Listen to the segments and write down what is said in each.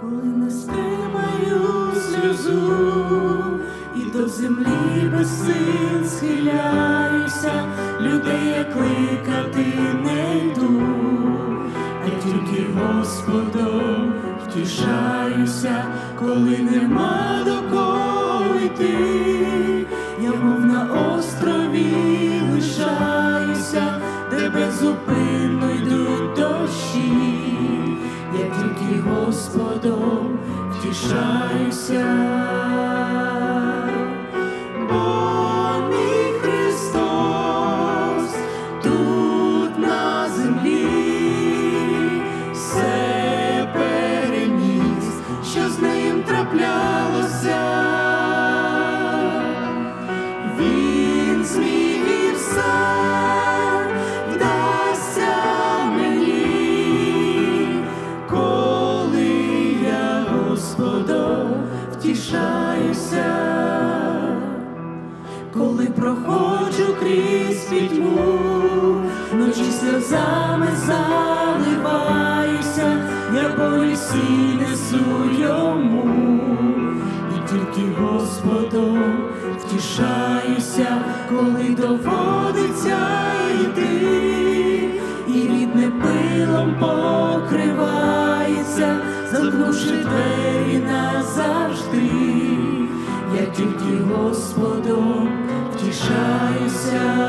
коли не стримаю сльозу і до землі без син схиляюся, людей я кликати не йду, а тільки Господом втішаюся, коли нема до кого йти. Господом я болі всі несу йому і тільки Господом втішаюся, коли доводиться йти, і рідне пилом покривається, замкнувши двері назавжди, я тільки Господом втішаюся.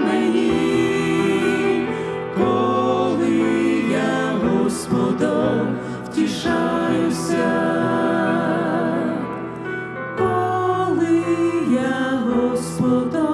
мені, коли я Господом